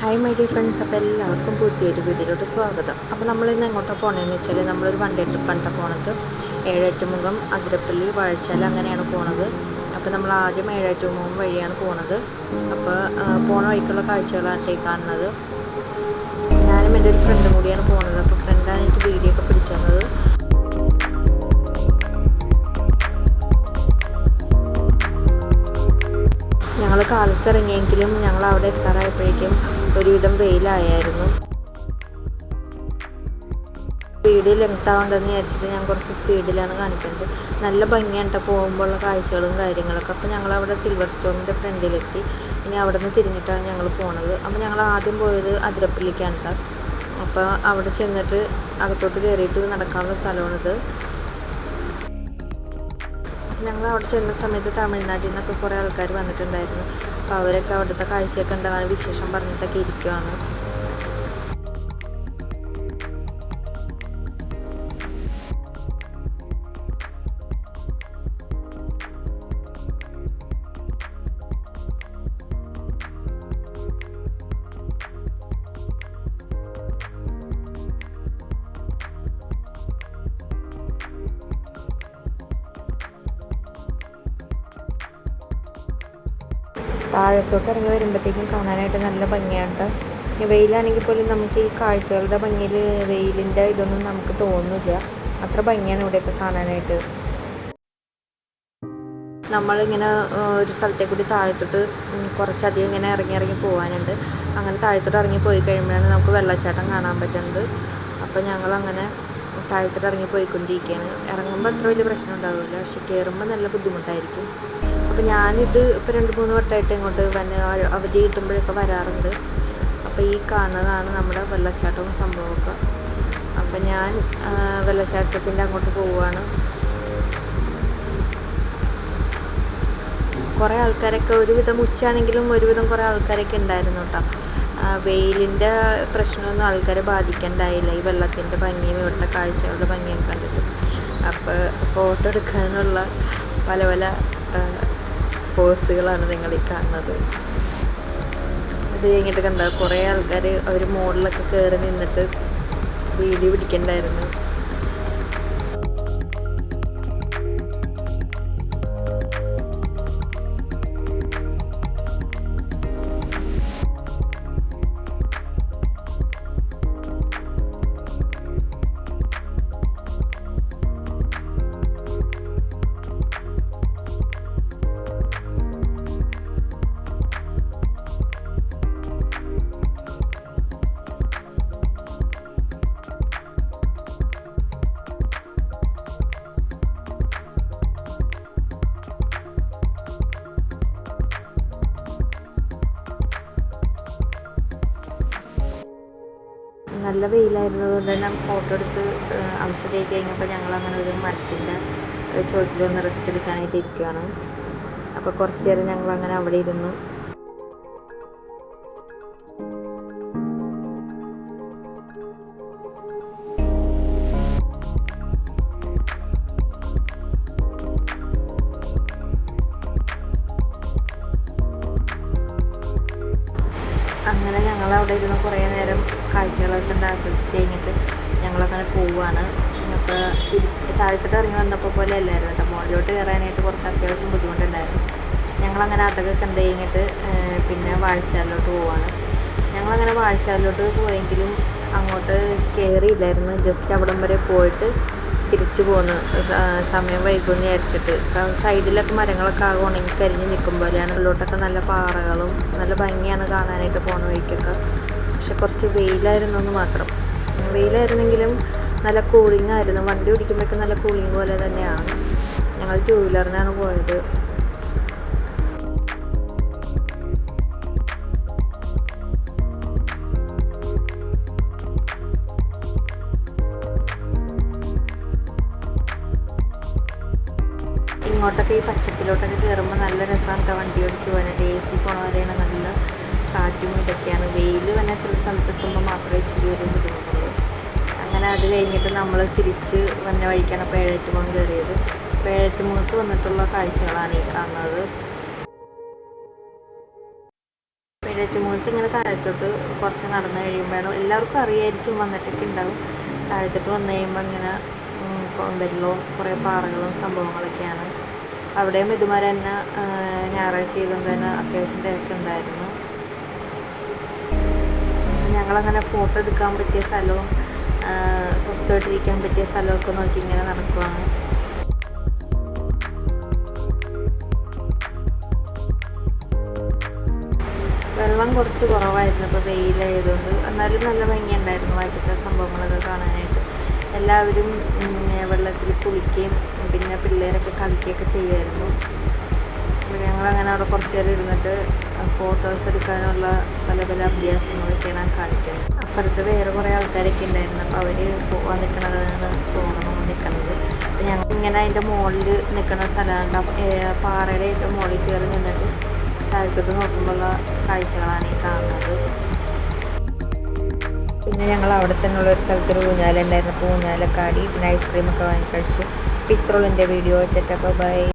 Hi my dear friends അപ്പോൾ എല്ലാവർക്കും പുതിയൊരു വീഡിയോയിലോട്ട് സ്വാഗതം. അപ്പോൾ നമ്മൾ ഇന്ന് എങ്ങോട്ടാണ് പോകണമെന്ന് വെച്ചാൽ നമ്മളൊരു വൺ ഡേ ട്രിപ്പാണ് പോണത്. ഏഴാറ്റുമുഖം അതിരപ്പള്ളി വാഴച്ചാൽ അങ്ങനെയാണ് പോണത്. അപ്പോൾ നമ്മൾ ആദ്യം ഏഴാറ്റുമുഖം വഴിയാണ് പോണത്. അപ്പോൾ പോണ വഴിക്കുള്ള കാഴ്ചകളാണ് ഈ കാണുന്നത്. ഞാനും എന്റെ ഒരു ഫ്രണ്ടും കൂടിയാണ് പോണത്. അപ്പോൾ ഫ്രണ്ടാണ് എനിക്ക് വീഡിയോ ഒക്കെ പിടിച്ചു തന്നത്. ഞങ്ങൾ കാലത്ത് ഇറങ്ങിയെങ്കിലും ഞങ്ങൾ അവിടെ എത്താറായപ്പോഴേക്കും ഒരുവിധം വെയിലായായിരുന്നു. സ്പീഡ് ലെങ്ത് ആവണ്ടെന്ന് വിചാരിച്ചിട്ട് ഞാൻ കുറച്ച് സ്പീഡിലാണ് കാണിക്കുന്നത്. നല്ല ഭംഗിയാണ് കേട്ടോ പോകുമ്പോഴുള്ള കാഴ്ചകളും കാര്യങ്ങളൊക്കെ. അപ്പോൾ ഞങ്ങൾ അവിടെ സിൽവർ സ്റ്റോമിന്റെ ഫ്രണ്ടിലെത്തി. ഇനി അവിടെ നിന്ന് തിരിഞ്ഞിട്ടാണ് ഞങ്ങൾ പോണത്. അപ്പോൾ ഞങ്ങൾ ആദ്യം പോയത് അതിരപ്പള്ളിക്കാണ് അപ്പോൾ അവിടെ ചെന്നിട്ട് അകത്തോട്ട് കയറിയിട്ട് നടക്കാനുള്ള സ്ഥലമാണിത്. ഞങ്ങൾ അവിടെ ചെന്ന സമയത്ത് തമിഴ്നാട്ടിൽ നിന്നൊക്കെ കുറേ ആൾക്കാർ വന്നിട്ടുണ്ടായിരുന്നു. അപ്പോൾ അവരൊക്കെ അവിടുത്തെ കാഴ്ചയൊക്കെ ഉണ്ടാകാൻ വിശേഷം പറഞ്ഞിട്ടൊക്കെ ഇരിക്കുവാണ്. താഴത്തോട്ട് ഇറങ്ങി വരുമ്പോഴത്തേക്കും കാണാനായിട്ട് നല്ല ഭംഗിയാണ് വെയിലാണെങ്കിൽ പോലും നമുക്ക് ഈ കാഴ്ചകളുടെ ഭംഗിയിൽ വെയിലിന്റെ ഇതൊന്നും നമുക്ക് തോന്നില്ല അത്ര ഭംഗിയാണ് ഇവിടെയൊക്കെ കാണാനായിട്ട്. നമ്മളിങ്ങനെ ഒരു സ്ഥലത്തെ കൂടി താഴത്തോട്ട് കുറച്ചധികം ഇങ്ങനെ ഇറങ്ങി ഇറങ്ങി പോകാനുണ്ട്. അങ്ങനെ താഴത്തോട്ട് ഇറങ്ങി പോയി കഴിയുമ്പോഴാണ് നമുക്ക് വെള്ളച്ചാട്ടം കാണാൻ പറ്റുന്നത്. അപ്പോൾ ഞങ്ങളങ്ങനെ താഴത്തോട്ട് ഇറങ്ങി പോയിക്കൊണ്ടിരിക്കുകയാണ്. ഇറങ്ങുമ്പോൾ അത്ര വലിയ പ്രശ്നം ഉണ്ടാവില്ല. പക്ഷെ കയറുമ്പോൾ നല്ല ബുദ്ധിമുട്ടായിരിക്കും. അപ്പോൾ ഞാനിത് ഇപ്പോൾ രണ്ട് മൂന്ന് വട്ടമായിട്ട് ഇങ്ങോട്ട് വന്ന് അവധി കിട്ടുമ്പോഴൊക്കെ വരാറുണ്ട്. അപ്പോൾ ഈ കാണുന്നതാണ് നമ്മുടെ വെള്ളച്ചാട്ടവും സംഭവമൊക്കെ. അപ്പം ഞാൻ വെള്ളച്ചാട്ടത്തിന്റെ അങ്ങോട്ട് പോവുകയാണ്. കുറേ ആൾക്കാരൊക്കെ ഒരുവിധം ഉച്ചയാണെങ്കിലും ഒരുവിധം കുറേ ആൾക്കാരൊക്കെ ഉണ്ടായിരുന്നു കേട്ടോ. വെയിലിന്റെ പ്രശ്നമൊന്നും ആൾക്കാരെ ബാധിക്കണ്ടായില്ല. ഈ വെള്ളത്തിന്റെ ഭംഗിയും ഇവിടുത്തെ കാഴ്ചകളുടെ ഭംഗിയും കണ്ടിട്ട്. അപ്പോൾ ഫോട്ടോ എടുക്കാനുള്ള പല പല പോസുകളാണ് നിങ്ങൾ ഈ കാണുന്നത്. ഇത് കഴിഞ്ഞിട്ട് കണ്ട കുറേ ആൾക്കാർ അവർ മോഡലൊക്കെ കയറി നിന്നിട്ട് വീഡിയോ പിടിക്കണ്ടായിരുന്നു. നല്ല വെയിലായിരുന്നത് കൊണ്ട് തന്നെ ഫോട്ടോ എടുത്ത് ഔഷധമായി കഴിഞ്ഞപ്പോൾ ഞങ്ങൾ അങ്ങനെ ഒരു മരത്തിന്റെ ചുവട്ടിൽ ഒന്ന് റെസ്റ്റ് എടുക്കാനായിട്ട് ഇരിക്കുകയാണ് അപ്പോൾ കുറച്ച് നേരം ഞങ്ങൾ അങ്ങനെ അവിടെ ഇരുന്നു. അങ്ങനെ ഞങ്ങൾ അവിടെ ഇരുന്ന് കുറേ നേരം കാഴ്ചകളൊക്കെ കണ്ട് ആസ്വദിച്ച് കഴിഞ്ഞിട്ട് ഞങ്ങളങ്ങനെ പോവുകയാണ് അപ്പോൾ തിരിച്ച് താഴത്തോട്ട് ഇറങ്ങി വന്നപ്പോൾ പോലെ അല്ലായിരുന്നു കേട്ടോ. മുകളിലോട്ട് കയറാനായിട്ട് കുറച്ച് അത്യാവശ്യം ബുദ്ധിമുട്ടുണ്ടായിരുന്നു. ഞങ്ങളങ്ങനെ അതൊക്കെ കണ്ട് കഴിഞ്ഞിട്ട് പിന്നെ വാഴച്ചാലിലോട്ട് പോവുകയാണ് ഞങ്ങളങ്ങനെ വാഴച്ചാലിലോട്ട് പോയെങ്കിലും അങ്ങോട്ട് കയറിയില്ലായിരുന്നു. ജസ്റ്റ് അവിടം വരെ പോയിട്ട് തിരിച്ചു പോന്നു സമയം വൈകുമെന്ന് വിചാരിച്ചിട്ട്. സൈഡിലൊക്കെ മരങ്ങളൊക്കെ ആകെ ഉണങ്ങി കരിഞ്ഞ് നിൽക്കുമ്പോഴാണ് ഉള്ളിലോട്ടൊക്കെ നല്ല പാറകളും നല്ല ഭംഗിയാണ് കാണാനായിട്ട് പോണ വഴിക്കൊക്കെ. പക്ഷെ കുറച്ച് വെയിലായിരുന്നു എന്ന് മാത്രം. വെയിലായിരുന്നെങ്കിലും നല്ല കൂളിംഗ് ആയിരുന്നു വണ്ടി ഓടിക്കുമ്പോഴൊക്കെ നല്ല കൂളിംഗ് പോലെ തന്നെയാണ്. ഞങ്ങൾ ടൂ വീലറിനാണ് പോയത്. ഇങ്ങോട്ടൊക്കെ ഈ പച്ചപ്പിലോട്ടൊക്കെ കയറുമ്പോൾ നല്ല രസമാണ് കേട്ടോ വണ്ടി ഓടിച്ച് പോകാനായിട്ട് എ സി പോണവരെയാണ് നല്ല കാറ്റും ഇതൊക്കെയാണ്. വെയിൽ തന്നെ ചില സ്ഥലത്ത് എത്തുമ്പോൾ മാത്രമേ ഇച്ചിരി ഒരു ബുദ്ധിമുട്ടുള്ളൂ. അങ്ങനെ അത് കഴിഞ്ഞിട്ട് നമ്മൾ തിരിച്ച് വന്ന വഴിക്കാണ് ഏഴെട്ടുമുഖം കയറിയത് ഇപ്പോൾ ഏഴെട്ടുമുഖത്ത് വന്നിട്ടുള്ള കാഴ്ചകളാണ് ഈ കാണുന്നത്. ഏഴെട്ടുമുഖത്ത് മുഖത്ത് ഇങ്ങനെ താഴത്തോട്ട് കുറച്ച് നടന്നു കഴിയുമ്പോഴാണ് എല്ലാവർക്കും അറിയായിരിക്കും വന്നിട്ടൊക്കെ ഉണ്ടാവും. താഴത്തോട്ട് വന്നു കഴിയുമ്പോൾ ഇങ്ങനെ വെള്ളവും കുറേ പാറകളും സംഭവങ്ങളൊക്കെയാണ്. അവിടെയും ഇതുമാതിരി തന്നെ ഞായറാഴ്ച ചെയ്തുകൊണ്ട് തന്നെ അത്യാവശ്യം തിരക്കുണ്ടായിരുന്നു. ഞങ്ങളങ്ങനെ ഫോട്ടോ എടുക്കാൻ പറ്റിയ സ്ഥലവും സ്വസ്ഥമായിട്ടിരിക്കാൻ പറ്റിയ സ്ഥലമൊക്കെ നോക്കി ഇങ്ങനെ നടക്കുവാണ്. വെള്ളം കുറച്ച് കുറവായിരുന്നു ഇപ്പോൾ വെയിലായതുകൊണ്ട്. എന്നാലും നല്ല ഭംഗിയുണ്ടായിരുന്നു വൈകിട്ടത്തെ സംഭവങ്ങളൊക്കെ കാണാനായിട്ട്. എല്ലാവരും വെള്ളത്തിൽ കുളിക്കുകയും പിന്നെ പിള്ളേരൊക്കെ കളിക്കുകയൊക്കെ ചെയ്യുമായിരുന്നു. അപ്പോൾ ഞങ്ങളങ്ങനെ അവിടെ കുറച്ച് നേരം ഇരുന്നിട്ട് ഫോട്ടോസ് എടുക്കാനുള്ള പല പല അഭ്യാസങ്ങളൊക്കെയാണ് കാണിക്കുന്നത്. അപ്പുറത്ത് വേറെ കുറേ ആൾക്കാരൊക്കെ ഉണ്ടായിരുന്നു. അപ്പോൾ അവർ പോവാൻ നിൽക്കണതാണ് തോന്നണം നിൽക്കണത് അപ്പോൾ ഞങ്ങൾ ഇങ്ങനെ അതിന്റെ മുകളിൽ നിൽക്കുന്ന ഏ, പാറയുടെ ഏറ്റവും മുകളിൽ കയറി നിന്നിട്ട് താഴത്തോട്ട് നോക്കുമ്പോഴുള്ള കാഴ്ചകളാണ് ഈ കാണുന്നത്. പിന്നെ ഞങ്ങൾ അവിടെ തന്നെയുള്ള ഒരു സ്ഥലത്തൊരു ഊഞ്ഞാലുണ്ടായിരുന്നു. അപ്പോൾ ഊഞ്ഞാലൊക്കെ ആടി പിന്നെ ഐസ്ക്രീമൊക്കെ വാങ്ങി കഴിച്ച്. പിത്രോളിന്റെ വീഡിയോ വെച്ചിട്ടപ്പോൾ ബൈ